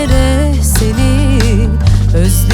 nerelere seni özledim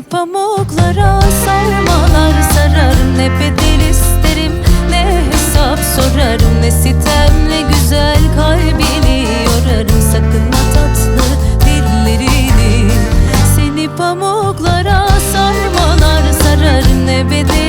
Seni pamuklara sarmalar sarar. Ne bedel isterim ne hesap sorarım. Ne sitemle güzel kalbini yorarım. Sakınma tatlı dillerini. Seni pamuklara sarmalar sarar. Ne bedel